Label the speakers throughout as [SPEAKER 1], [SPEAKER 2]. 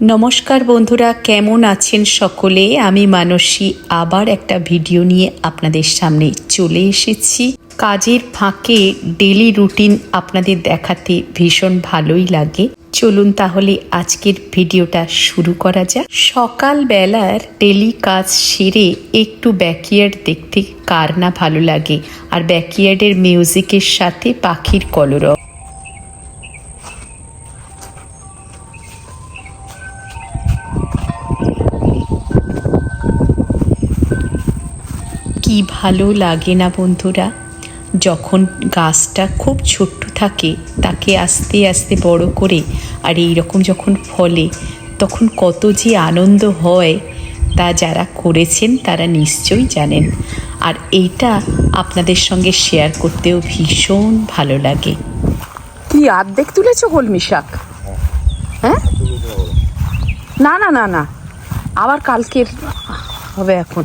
[SPEAKER 1] নমস্কার বন্ধুরা, কেমন আছেন সকলে? আমি মানসী। আবার একটা ভিডিও নিয়ে আপনাদের সামনে চলে এসেছি। কাজের ফাঁকে ডেলি রুটিন আপনাদের দেখাতে ভীষণ ভালোই লাগে। চলুন তাহলে আজকের ভিডিওটা শুরু করা যাক। সকালবেলার ডেলি কাজ সেরে একটু ব্যাকইয়ার্ড দেখতে কার না ভালো লাগে। আর ব্যাকইয়ার্ডের মিউজিকের সাথে পাখির কলরব। কি ভালো লাগে না বন্ধুরা? যখন গাছটা খুব ছোট্ট থাকে, তাকে আস্তে আস্তে বড় করে, আর এই রকম যখন ফলে, তখন কত যে আনন্দ হয়, তা যারা করেছেন, তারা নিশ্চয়ই জানেন। আর এইটা আপনাদের সঙ্গে শেয়ার করতেও ভীষণ ভালো লাগে।
[SPEAKER 2] কি অর্ধেক তুলেছো কলমি শাক? হ্যাঁ? না না না না। আবার কালকের হবে এখন।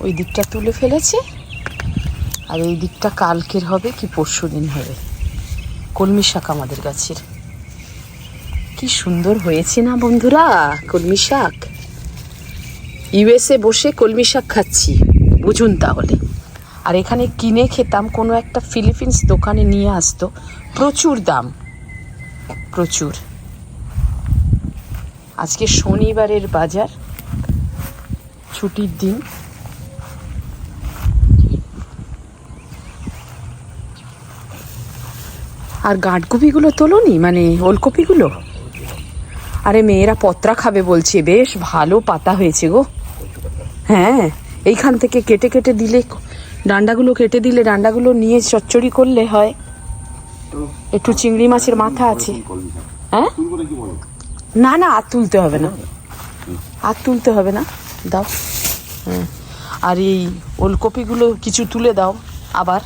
[SPEAKER 2] ওই দিকটা তুলে ফেলেছে। আর এই দিকটা কালকের হবে কি পরশু দিন হবে? কলমি শাক আমাদের গাছের। কি সুন্দর হয়েছে না বন্ধুরা, কলমি শাক? ইউএসএ বসে কলমি শাক খাচ্ছি, বুঝুন তাহলে। আর এখানে কিনে খেতাম কোনো একটা ফিলিপিন্স দোকানে নিয়ে আসতো, প্রচুর দাম। প্রচুর। আজকে শনিবারের বাজার, ছুটির দিন। আর গাঁটকপিগুলো তোলোনি? মানে ওলকপিগুলো? আরে মেয়েরা পত্রা খাবে বলছে, বেশ ভালো পাতা হয়েছে গো। হ্যাঁ এইখান থেকে কেটে কেটে দিলে, ডান্ডাগুলো কেটে দিলে, ডান্ডাগুলো নিয়ে চচ্চড়ি করলে হয়। একটু চিংড়ি মাছের মাথা আছে। হ্যাঁ? না না, আর তুলতে হবে না। আর তুলতে হবে না। দাও। হ্যাঁ। আর এই ওলকপিগুলো কিছু তুলে দাও। আবার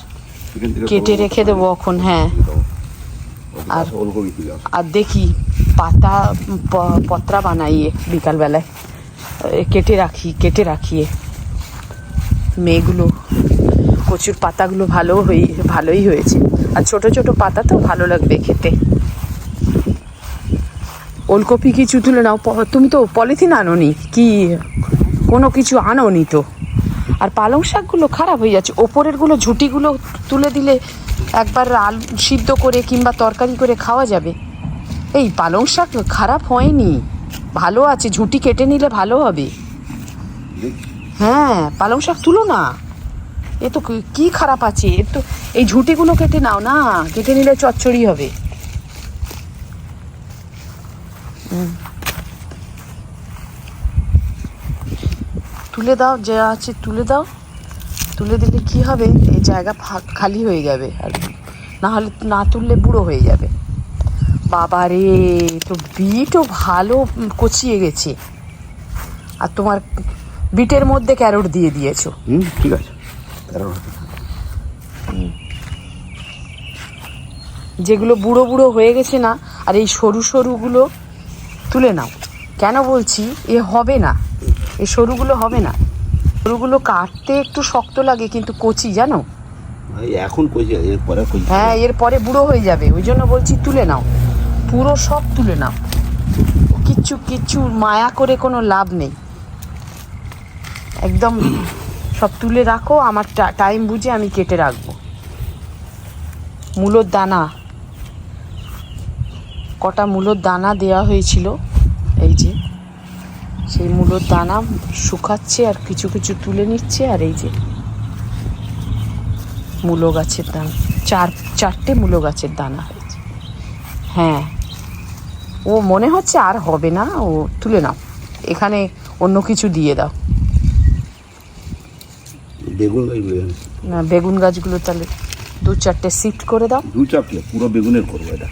[SPEAKER 2] কেটে রেখে দেবো এখন হ্যাঁ। আর
[SPEAKER 3] ওলকপি
[SPEAKER 2] আর দেখি পাতা পত্রা বানাইয়ে বিকালবেলায়। কেটে রাখি কেটে রাখিয়ে মেয়েগুলো কচুর পাতাগুলো ভালো হয়ে ভালোই হয়েছে। আর ছোট ছোট পাতা তো ভালো লাগবে খেতে। ওলকপি কিছু তুলে নাও। তুমি তো পলিথিন আনোনি কি? কোনো কিছু আনোনি তো। আর পালং শাকগুলো খারাপ হয়ে যাচ্ছে। ওপরেরগুলো ঝুটিগুলো তুলে দিলে একবার আলু সিদ্ধ করে কিংবা তরকারি করে খাওয়া যাবে। এই পালং শাক খারাপ হয়নি। ভালো আছে, ঝুটি কেটে নিলে ভালো হবে। হ্যাঁ পালং শাক তুলো না। এ তো কি- খারাপ আছে? এ তো এই ঝুটিগুলো কেটে নাও না, কেটে নিলে চচ্চড়ি হবে। তুলে দাও, যা আছে তুলে দাও। তুলে দিলে কি হবে? এই জায়গা ফাঁক খালি হয়ে যাবে আর না হলে না তুললে বুড়ো হয়ে যাবে। বাবা রে তো বিটও ভালো কচিয়ে গেছে। আর তোমার বিটের মধ্যে ক্যারোট দিয়ে দিয়েছ।
[SPEAKER 3] হুম ঠিক আছে।
[SPEAKER 2] যেগুলো বুড়ো বুড়ো হয়ে গেছে না আর এই সরু সরুগুলো তুলে নাও। কেন বলছি এ হবে না। এই সরুগুলো হবে না। সরুগুলো কাটতে একটু শক্ত লাগে কিন্তু কচি জানো?
[SPEAKER 3] এখন কইছে এরপরে কইছে
[SPEAKER 2] হ্যাঁ এরপরে বুড়ো হয়ে যাবে ওই জন্য বলছি তুলে নাও। পুরো সব তুলে নাও। কিচ্ছু কিচ্ছু মায়া করে কোনো লাভ নেই। একদম সব তুলে রাখো আমার টাইম বুঝে আমি কেটে রাখব। মূলোর দানা। কটা মূলোর দানা দেওয়া হয়েছিল এই যে। সেই মূলোর দানা শুকাচ্ছে আর কিছু কিছু তুলে নিচ্ছে আর এই যে মূলো গাছের দানা। চার চারটে মূলো গাছের দানা হয়েছে। হ্যাঁ। ও মনে হচ্ছে আর হবে না ও তুলে নাও। এখানে অন্য কিছু দিয়ে দাও।
[SPEAKER 3] বেগুন
[SPEAKER 2] না, বেগুন গাছগুলো তাহলে দু চারটে শিফট করে দাও।
[SPEAKER 3] দু চাপলে পুরো বেগুনের করব এটা।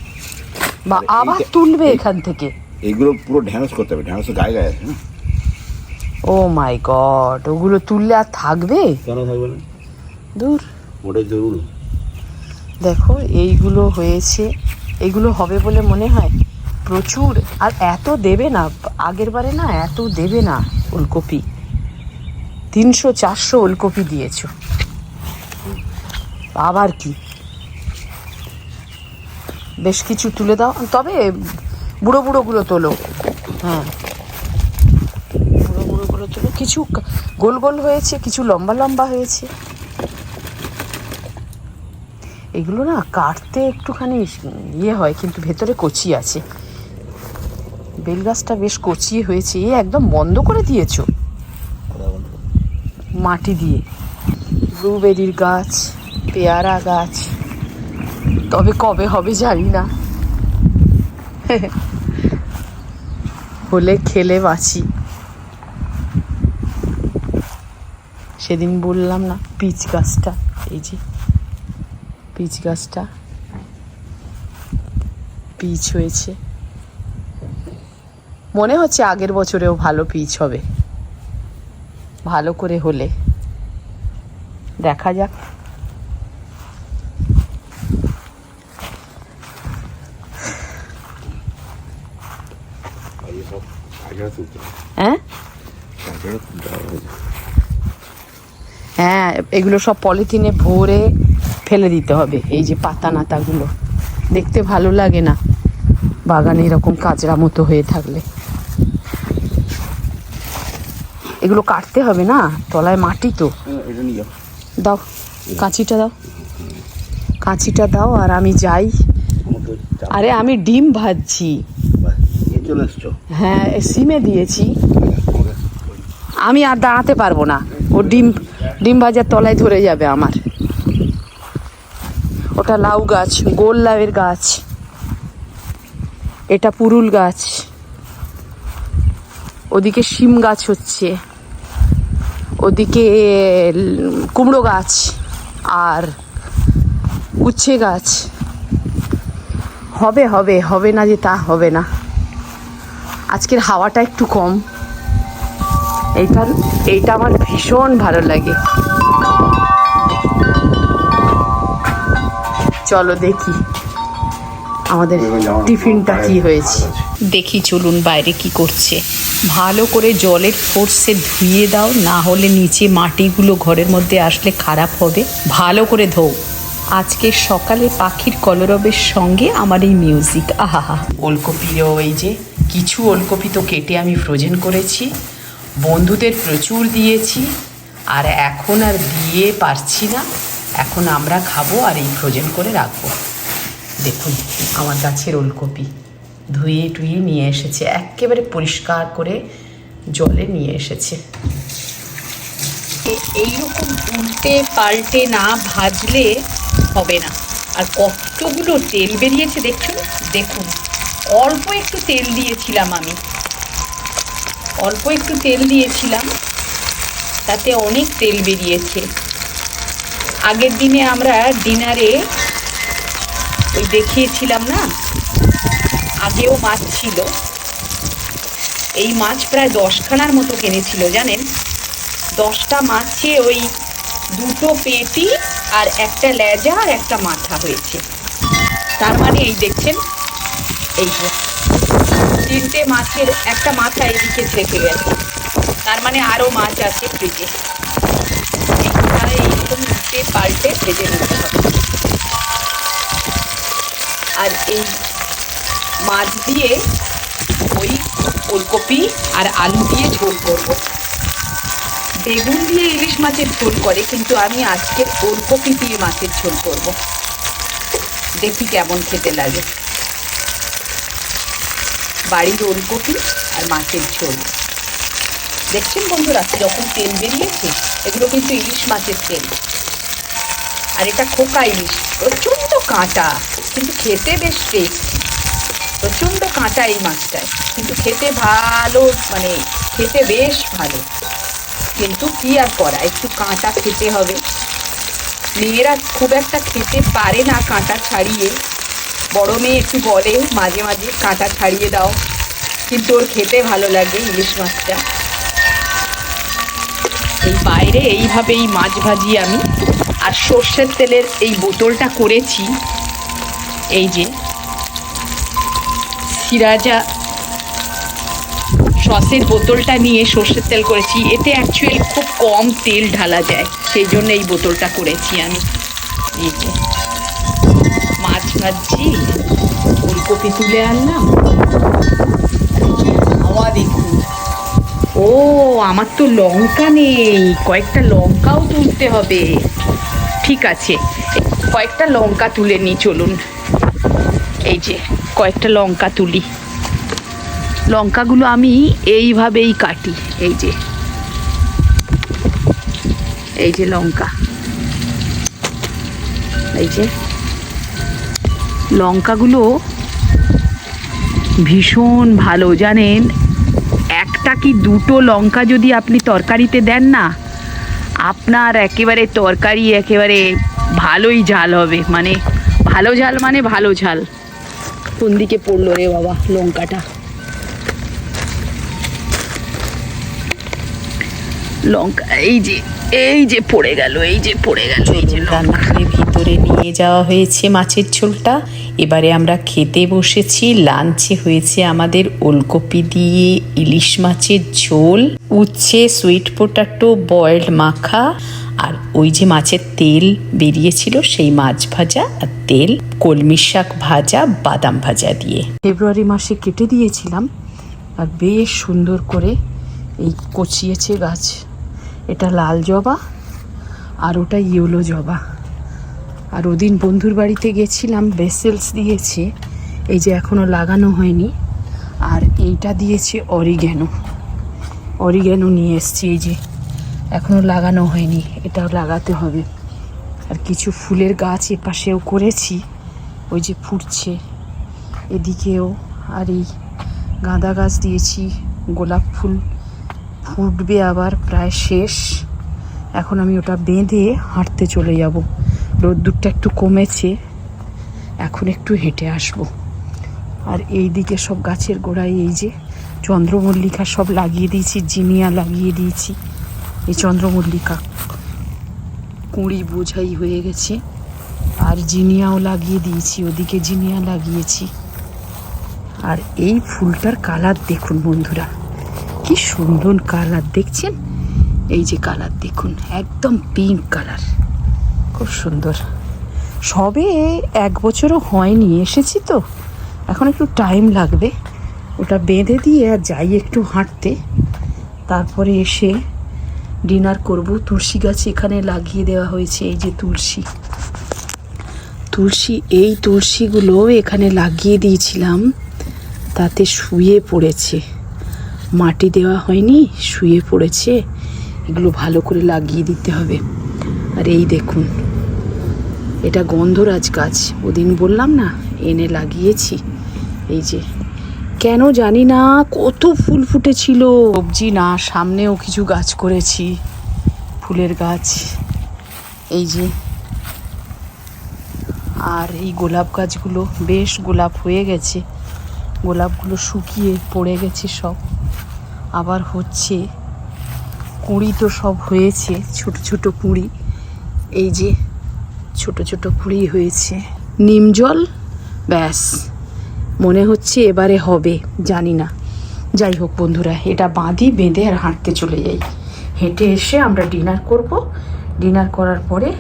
[SPEAKER 2] বা আবার তুলবে এখান থেকে।
[SPEAKER 3] এইগুলো পুরো ঢ্যাঁড়স করতে হবে ঢ্যাঁড়সের গায়ে গায়ে আছে
[SPEAKER 2] ও মাই গড ওগুলো তুললে আর থাকবে?
[SPEAKER 3] কেন থাকবে না?
[SPEAKER 2] দূর।
[SPEAKER 3] ওটাই জরুরি
[SPEAKER 2] দেখো এইগুলো হয়েছে এইগুলো হবে বলে মনে হয়। প্রচুর আর এত দেবে না আগের বারে না এত দেবে না ওলকপি। তিনশো চারশো ওলকপি দিয়েছ। আবার কি?
[SPEAKER 3] বেশ কিছু তুলে দাও। তবে বুড়ো বুড়োগুলো তোলো। হ্যাঁ। বুড়ো বুড়োগুলো তোলো। কিছু গোল গোল হয়েছে, কিছু লম্বা লম্বা হয়েছে। এগুলো না কাটতে একটুখানি ইয়ে হয়, কিন্তু ভেতরে কচি আছে। বেল গাছটা বেশ কচি হয়েছে, এ একদম বন্ধ করে দিয়েছ। মাটি দিয়ে। ব্লুবেরির গাছ, পেয়ারা গাছ। তবে কবে হবে জানি না। হলে খেলে বাঁচি। সেদিন বললাম না, পিচ গাছটা, এই যে পিচ গাছটা, পিচ হয়েছে। মনে হচ্ছে আগের বছরেও ভালো পিচ হবে। ভালো করে হলে। দেখা যাক
[SPEAKER 4] আর এই সব গাছড়া তুলতে হবে
[SPEAKER 3] হ্যাঁ? হ্যাঁ এগুলো সব পলিথিনে ভরে ফেলে দিতে হবে, এই যে পাতা নাতাগুলো। দেখতে ভালো লাগে না, বাগানে এরকম কাজরা মতো হয়ে থাকলে। এগুলো কাটতে হবে না, তলায় মাটি তো। দাও, কাঁচিটা দাও। কাঁচিটা দাও আর আমি যাই। আরে আমি ডিম ভাজছি।
[SPEAKER 4] চলে এসছো?
[SPEAKER 3] হ্যাঁ সিমে দিয়েছি। আমি আর দাঁড়াতে পারব না। ও ডিম ডিম ভাজার তলায় ধরে যাবে আমার। ওটা লাউ গাছ, গোল লাউয়ের গাছ। এটা পুরুল গাছ। ওদিকে শিম গাছ হচ্ছে। ওদিকে কুমড়ো গাছ আর উচ্ছে গাছ। হবে হবে হবে না যে তা হবে না। আজকের হাওয়াটা একটু কম। এইটা এইটা আমার ভীষণ ভালো লাগে। চলো দেখি আমাদের টিফিনটা কি হয়েছে।
[SPEAKER 2] দেখি চলুন বাইরে কি করছে। ভালো করে জলের ফোর্সে ধুয়ে দাও না হলে নিচে মাটিগুলো ঘরের মধ্যে আসলে খারাপ হবে। ভালো করে ধোও। আজকে সকালে পাখির কলরবের সঙ্গে আমার এই মিউজিক আহা ওলকপিও এই যে কিছু ওলকপি তো কেটে আমি ফ্রোজেন করেছি, বন্ধুদের প্রচুর দিয়েছি, আর এখন আর দিয়ে পারছি না। এখন আমরা খাব আর এই ফ্রোজেন করে রাখব। দেখুন, আমার গাছের ওলকপি ধুয়ে টুয়ে নিয়ে এসেছে, একেবারে পরিষ্কার করে জলে নিয়ে এসেছে। এইরকম উল্টে পাল্টে না ভাজলে হবে না। আর কতগুলো তেল বেরিয়েছে দেখুন দেখুন। অল্প একটু তেল দিয়েছিলাম আমি। অল্প একটু তেল দিয়েছিলাম, তাতে অনেক তেল বেরিয়েছে। আগের দিনে আমরা ডিনারে ওই দেখিয়েছিলাম না? আগেও মাছ ছিল। এই মাছ প্রায় দশখানার মতো কিনেছিল জানেন? দশটা মাছে ওই দুটো পেটি আর একটা লেজা আর একটা মাথা হয়েছে। তার মানে এই দেখছেন এই যে, তিনটে মাছের একটা মাথা এদিকে থেকে গেছে। তার মানে আরও মাছ আছে ফ্রিজে। এইরকম পাল্টে ভেজে নিতে হবে। আর এই মাছ দিয়ে ওই ফুলকপি আর আলু দিয়ে ঝোল করব। বেগুন দিয়ে ইলিশ মাছের ঝোল করে, কিন্তু আমি আজকে ফুলকপি দিয়ে মাছের ঝোল করব। দেখি কেমন খেতে লাগে। বাড়ির ওলকপি আর মাছের ঝোল। দেখছেন বন্ধুরা, কীরকম তেল বেরিয়েছে? এগুলো কিন্তু ইলিশ মাছের তেল। আর এটা খোকা ইলিশ, প্রচণ্ড কাঁটা, কিন্তু খেতে বেশ টেস্টি প্রচণ্ড কাঁটা এই মাছটায়, কিন্তু খেতে ভালো মানে খেতে বেশ ভালো। কিন্তু কি আর করা, একটু কাঁটা খেতে হবে। মেয়েরা খুব একটা খেতে পারে না কাঁটা ছাড়িয়ে। বড় মেয়ে একটু বলে, মাঝে মাঝে কাঁটা ছাড়িয়ে দাও। কিন্তু ওর খেতে ভালো লাগে ইলিশ মাছটা। এই বাইরে এইভাবেই মাছ ভাজি আমি। আর সর্ষের তেলের এই বোতলটা করেছি। এই যে, সিরাজা সসের বোতলটা নিয়ে সর্ষের তেল করেছি। এতে অ্যাকচুয়ালি খুব কম তেল ঢালা যায়। সেই জন্য এই বোতলটা করেছি আমি। এই যে। ভাজছি ফুলকপি তুলে আনলাম। হাওয়া দেখুন ও আমার তো লঙ্কা নেই। কয়েকটা লঙ্কাও তুলতে হবে। ঠিক আছে কয়েকটা লঙ্কা তুলে নিই চলুন। এই যে কয়েকটা লঙ্কা তুলি। লঙ্কাগুলো আমি এইভাবেই কাটি। এই যে এই যে লঙ্কা। এই যে লঙ্কাগুলো ভীষণ ভালো জানেন? একটা কি দুটো লঙ্কা যদি আপনি তরকারিতে দেন না আপনার একেবারে তরকারি একেবারে ভালোই ঝাল হবে। মানে ভালো ঝাল মানে ভালো ঝাল। কোন দিকে পড়ল রে বাবা লঙ্কাটা? লঙ্কা এই যে এই যে পড়ে গেল এই যে পড়ে গেল এই যে লঙ্কা।
[SPEAKER 1] ভিতরে ভিতরে নিয়ে যাওয়া হয়েছে মাছের ঝোলটা। এবারে আমরা খেতে বসেছি লাঞ্চে হয়েছে আমাদের ওলকপি দিয়ে ইলিশ মাছের ঝোল, উচ্ছে সুইট পোটাটো বয়েলড মাখা, আর ওই যে মাছের তেল বেরিয়েছিল সেই মাছ ভাজা আর তেল, কলমি শাক ভাজা, বাদাম ভাজা দিয়ে।
[SPEAKER 2] ফেব্রুয়ারি মাসে কেটে দিয়েছিলাম আর বেশ সুন্দর করে এই কচিয়েছে গাছ। এটা লাল জবা আর ওটা ইয়েলো জবা। আর ওদিন বন্ধুর বাড়িতে গেছিলাম বেসেলস দিয়েছে। এই যে এখনও লাগানো হয়নি। আর এইটা দিয়েছে অরিগ্যানো। অরিগ্যানো নিয়ে এসছি, এই যে এখনও লাগানো হয়নি এটাও লাগাতে হবে। আর কিছু ফুলের গাছ এপাশেও করেছি, ওই যে ফুটছে। এদিকেও আর এই গাঁদা গাছ দিয়েছি, গোলাপ ফুল ফুটবে আবার, প্রায় শেষ। এখন আমি ওটা বেঁধে হাঁটতে চলে যাব। রোদ্দুরটা একটু কমেছে, এখন একটু হেঁটে আসব। আর এই দিকে সব গাছের গোড়ায় এই যে চন্দ্রমল্লিকা সব লাগিয়ে দিয়েছি, জিনিয়া লাগিয়ে দিয়েছি। এই চন্দ্রমল্লিকা কুঁড়ি বোঝাই হয়ে গেছে। আর জিনিয়াও লাগিয়ে দিয়েছি, ওদিকে জিনিয়া লাগিয়েছি। আর এই ফুলটার কালার দেখুন বন্ধুরা, কি সুন্দর কালার, দেখছেন? এই যে কালার দেখুন, একদম পিঙ্ক কালার। খুব সুন্দর। সবে এক বছরও হয়নি, এসেছি তো। এখন একটু টাইম লাগবে। ওটা বেঁধে দিয়ে আর যাই একটু হাঁটতে। তারপরে এসে ডিনার করব। তুলসী গাছ এখানে লাগিয়ে দেওয়া হয়েছে, এই যে তুলসী। তুলসী, এই তুলসীগুলো এখানে লাগিয়ে দিয়েছিলাম। তাতে শুয়ে পড়েছে। মাটি দেওয়া হয়নি, শুয়ে পড়েছে। এগুলো ভালো করে লাগিয়ে দিতে হবে। আর এই দেখুন, এটা গন্ধরাজ গাছ। ওদিন বললাম না, এনে লাগিয়েছি। এই যে, কেন জানি না, কত ফুল ফুটেছিল। সবজি না, সামনেও কিছু গাছ করেছি, ফুলের গাছ। এই যে, আর এই গোলাপ গাছগুলো বেশ গোলাপ হয়ে গেছে। গোলাপগুলো শুকিয়ে পড়ে গেছে সব। আবার হচ্ছে, কুঁড়ি তো সব হয়েছে, ছোট ছোট কুঁড়ি। এই যে ছোট ছোট কুঁড়ি হয়েছে। নিম জল? ব্যাস। মনে হচ্ছে এবারে হবে, জানি না। যাই হোক বন্ধুরা, এটা বাঁধি বেঁধে আর হাঁটতে চলে যাই। হেঁটে এসে আমরা ডিনার করব। ডিনার করার পরে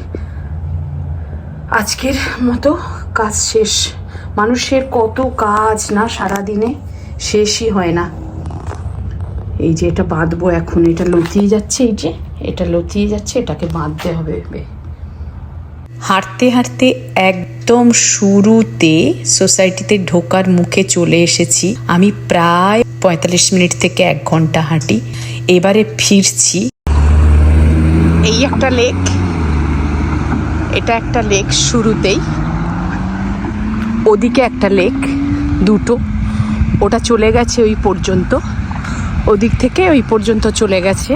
[SPEAKER 2] আজকের মতো কাজ শেষ। মানুষের কত কাজ না সারাদিনে শেষই হয় না। এই যে এটা বাঁধবো এখন, এটা লতিয়ে যাচ্ছে, এই যে এটা লতিয়ে যাচ্ছে, এটাকে বাঁধতে হবে।
[SPEAKER 1] হাঁটতে হাঁটতে একদম শুরুতে সোসাইটিতে ঢোকার মুখে চলে এসেছি। আমি প্রায় পঁয়তাল্লিশ মিনিট থেকে এক ঘণ্টা হাঁটি। এবারে ফিরছি।
[SPEAKER 2] এই একটা লেক। এটা একটা লেক শুরুতেই। ওদিকে একটা লেক, দুটো। ওটা চলে গেছে ওই পর্যন্ত। ওদিক থেকে ওই পর্যন্ত চলে গেছে।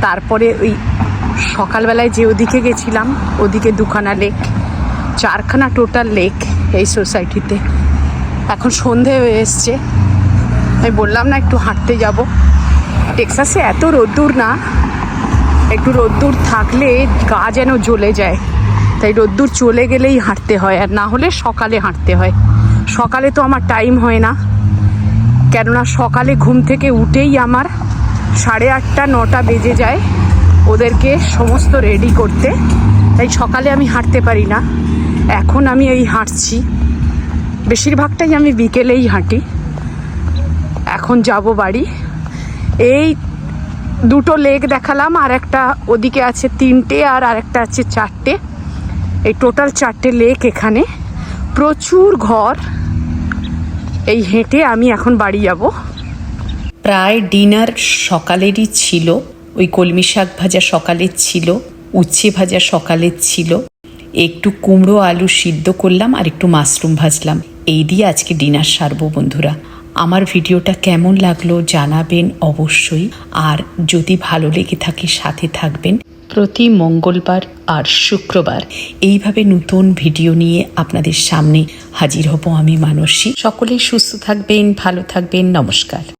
[SPEAKER 2] তারপরে ওই সকালবেলায় যে ওদিকে গেছিলাম, ওদিকে দুখানা লেক চারখানা টোটাল লেক এই সোসাইটিতে এখন সন্ধে হয়ে এসছে। আমি বললাম না, একটু হাঁটতে যাব। টেক্সাসে এত রোদ্দুর না। একটু রোদ্দুর থাকলে গা যেন জ্বলে যায়। তাই রোদ্দুর চলে গেলেই হাঁটতে হয়, আর না হলে সকালে হাঁটতে হয়। সকালে তো আমার টাইম হয় না। কেননা সকালে ঘুম থেকে উঠেই আমার সাড়ে আটটা, নটা বেজে যায়। ওদেরকে সমস্ত রেডি করতে। তাই সকালে আমি হাঁটতে পারি না। এখন আমি এই হাঁটছি। বেশিরভাগটাই আমি বিকেলেই হাঁটি। এখন যাব বাড়ি। এই দুটো লেক দেখালাম, আর একটা ওদিকে আছে তিনটে, আর আরেকটা আছে চারটে। এই টোটাল চারটে লেক এখানে। প্রচুর ঘর। এই হেঁটে আমি এখন বাড়ি যাব।
[SPEAKER 1] প্রায় ডিনার সকালেরই ছিল। ওই কলমি শাক ভাজা সকালের ছিল, উচ্ছে ভাজা সকালের ছিল। একটু কুমড়ো আলু সিদ্ধ করলাম আর একটু মাশরুম ভাজলাম। এই দিয়ে আজকে ডিনার সারবো বন্ধুরা। আমার ভিডিওটা কেমন লাগল জানাবেন অবশ্যই। আর যদি ভালো লেগে থাকে সাথে থাকবেন। প্রতি মঙ্গলবার আর শুক্রবার এইভাবে নতুন ভিডিও নিয়ে আপনাদের সামনে হাজির হব আমি মানসী। সকলেই সুস্থ থাকবেন, ভালো থাকবেন, নমস্কার।